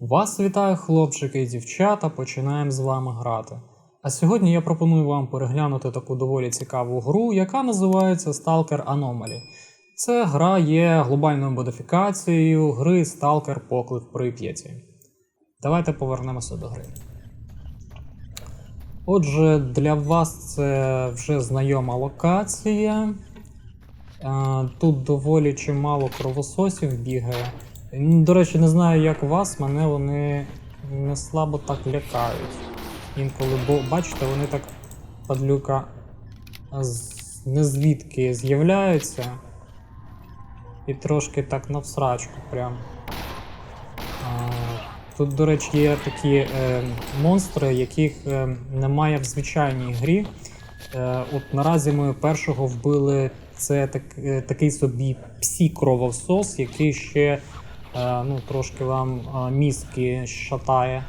Вас вітаю, хлопчики і дівчата. Починаємо з вами грати. А сьогодні я пропоную вам переглянути таку доволі цікаву гру, яка називається Stalker Anomaly. Це гра є глобальною модифікацією гри Stalker Поклик Прип'яті. Давайте повернемося до гри. Отже, для вас це вже знайома локація. Тут доволі чимало кровососів бігає. До речі, не знаю, як у вас, мене вони не слабо так лякають. Інколи, бо бачите, вони так падлюка не звідки з'являються. І трошки так навсрачку прям. Тут, до речі, є такі е, монстри, яких е, немає в звичайній грі. Е, от наразі ми першого вбили. Це так, е, такий собі псі-кровосос, який ще ну, трошки вам е, мізки шатає.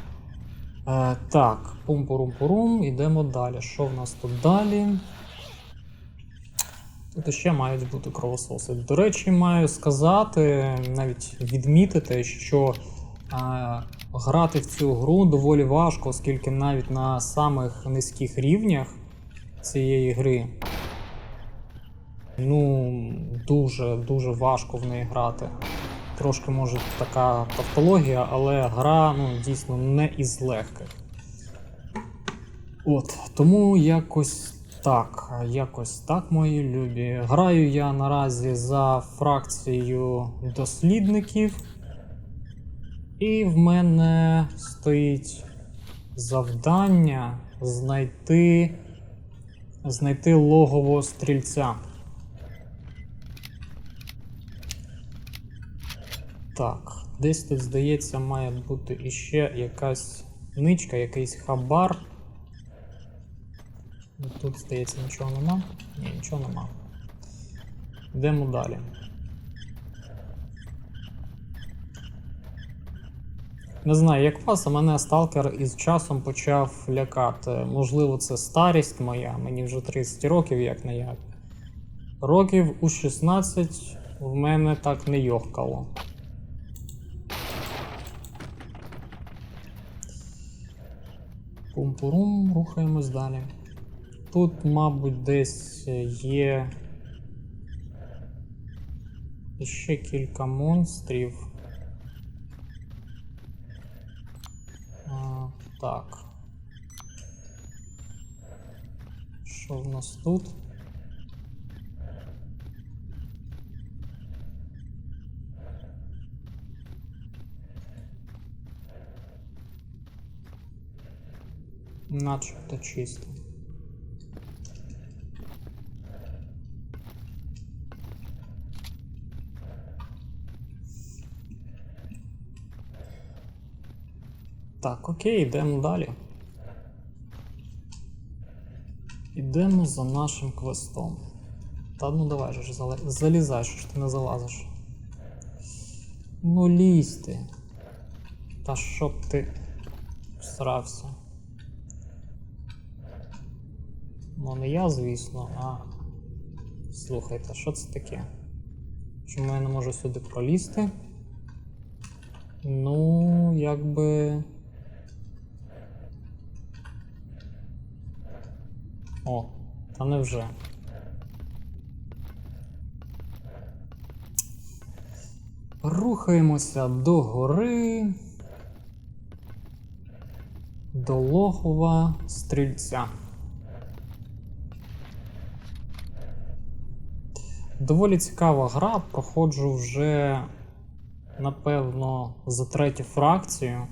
Е, так, пум-пурум-пурум, ідемо далі. Що в нас тут далі? Тут ще мають бути кровососи. До речі, маю сказати, навіть відмітити, що е, грати в цю гру доволі важко, оскільки навіть на самих низьких рівнях цієї гри ну, дуже дуже важко в неї грати. Трошки може така тавтологія, але гра ну, дійсно не із легких. От, тому якось так, якось так, мої любі. Граю я наразі за фракцією дослідників. І в мене стоїть завдання знайти, знайти логово стрільця. Так, десь тут, здається, має бути іще якась ничка, якийсь хабар. Тут, здається, нічого нема. Ні, нічого нема. Йдемо далі. Не знаю, як вас, а мене сталкер із часом почав лякати. Можливо, це старість моя, мені вже 30 років, як не як. Років у 16 в мене так не йохкало. Пум-пурум, рухаємось далі. Тут, мабуть, десь є ще кілька монстрів. А, так. Що в нас тут? Начебто чисто. Так, окей, йдемо далі. Ідемо за нашим квестом. Та ну давай же залізай, що ж ти не залазиш. Ну лізь ти. Та щоб ти всрався. Ну, не я, звісно, а. Слухайте, що це таке? Чому я не можу сюди пролізти? Ну, якби. О, та невже. Рухаємося до гори. До логова стрільця. Доволі цікава гра. Проходжу вже, напевно, за третю фракцію.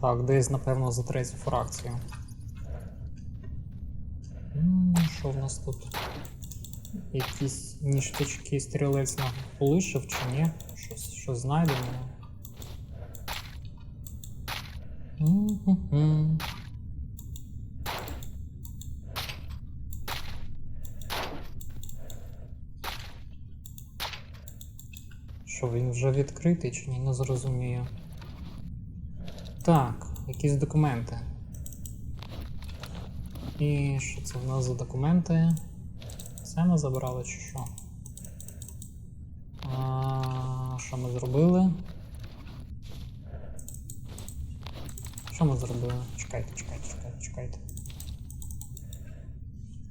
Так, десь, напевно, за третю фракцію. Що в нас тут? Якісь ніштячки стрілець нам полишив чи ні? Щось, щось знайдено. Що він вже відкритий чи ні? Не зрозумію. Так, якісь документи. І що це в нас за документи? Це ми забрали чи що? А, що ми зробили? Що ми зробили? Чекайте, чекайте, чекайте, чекайте.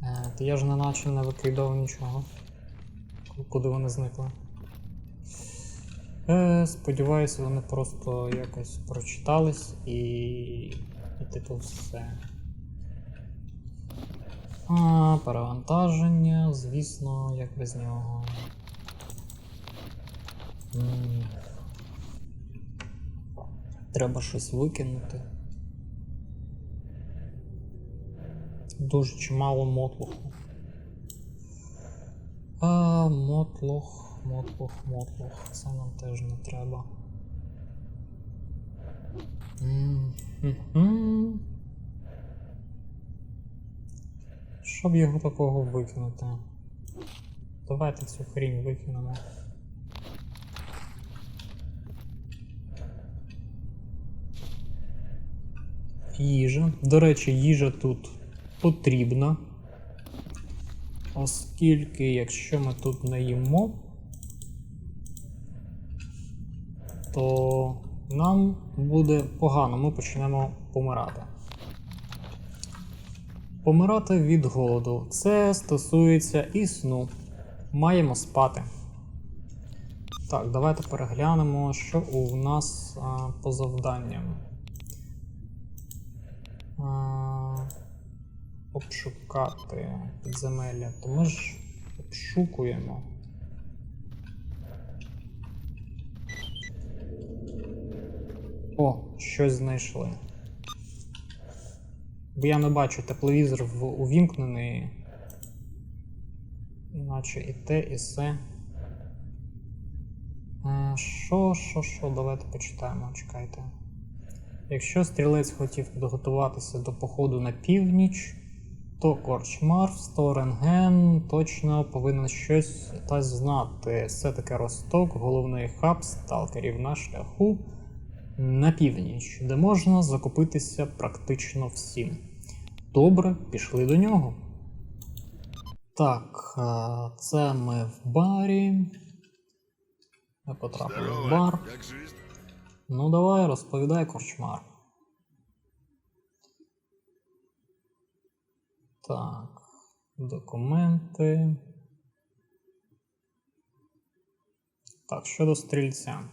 Е, я ж не наче не викидав нічого. Куди вони зникли? Е, сподіваюся, вони просто якось прочитались і. і типу все. А, перевантаження, звісно, як без нього. Треба щось викинути. Дуже чимало мотлуху. А, мотлух, мотлух, мотлух. Це нам теж не треба. М. Щоб його такого викинути? Давайте цю хрінь викинемо. Їжа. До речі, їжа тут потрібна. Оскільки, якщо ми тут не їмо, то нам буде погано, ми почнемо помирати. Помирати від голоду. Це стосується і сну. Маємо спати. Так, давайте переглянемо, що у нас а, по завданням. А, обшукати підземелля. То ми ж обшукуємо. О, щось знайшли. Бо я не бачу, тепловізор в- увімкнений. Іначе і те, і се. Е, Що, що, що, давайте почитаємо, чекайте. Якщо стрілець хотів підготуватися до походу на північ, то Корчмар Сторенген точно повинен щось та знати. Все таки Росток, головний хаб сталкерів на шляху на північ, де можна закупитися практично всім. Добре, пішли до нього. Так, це ми в барі. Ми потрапили в бар. Ну давай, розповідай, корчмар. Так, документи. Так, щодо стрільця.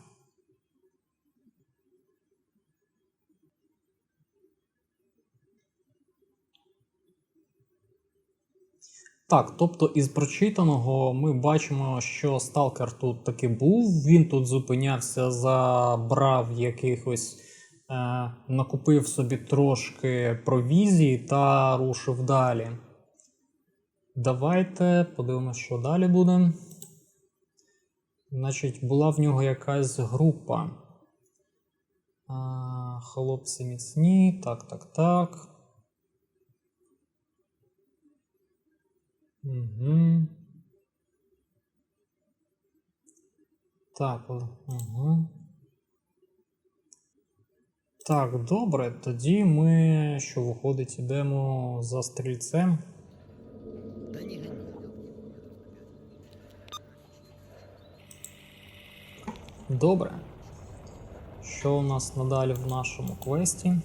Так, тобто із прочитаного ми бачимо, що сталкер тут таки був. Він тут зупинявся, забрав якихось, е, накупив собі трошки провізії та рушив далі. Давайте подивимося, що далі буде. Значить, була в нього якась група. А, хлопці міцні, так, так, так. Угу. Так, угу. Так, добре. Тоді ми, що виходить, ідемо за стрільцем. Добре. Що у нас надалі в нашому квесті?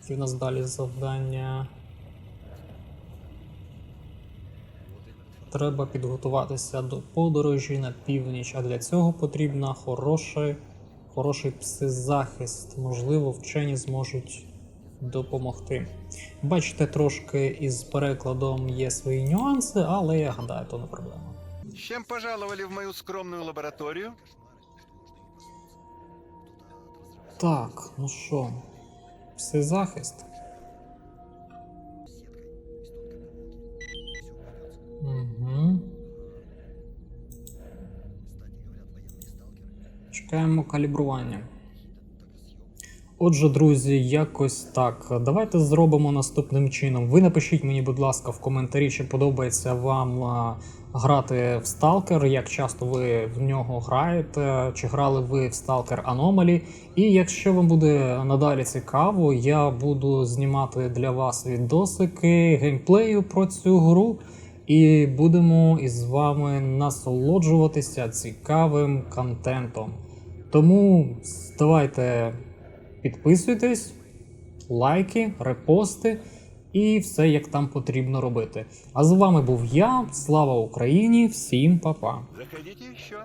Які у нас далі завдання? Треба підготуватися до подорожі на північ, а для цього потрібна хороший, хороший псизахист. Можливо, вчені зможуть допомогти. Бачите, трошки із перекладом є свої нюанси, але я гадаю, то не проблема. Чем пожаловали в мою скромную лабораторию? Так, ну що, псизахист. Угу. Чекаємо калібрування. Отже, друзі, якось так. Давайте зробимо наступним чином. Ви напишіть мені, будь ласка, в коментарі, чи подобається вам грати в Stalker, як часто ви в нього граєте, чи грали ви в Stalker Anomaly. І якщо вам буде надалі цікаво, я буду знімати для вас відосики геймплею про цю гру. І будемо із вами насолоджуватися цікавим контентом. Тому давайте Підписуйтесь, лайки, репости і все як там потрібно робити. А з вами був я, слава Україні, всім па-па. Заходіть еще.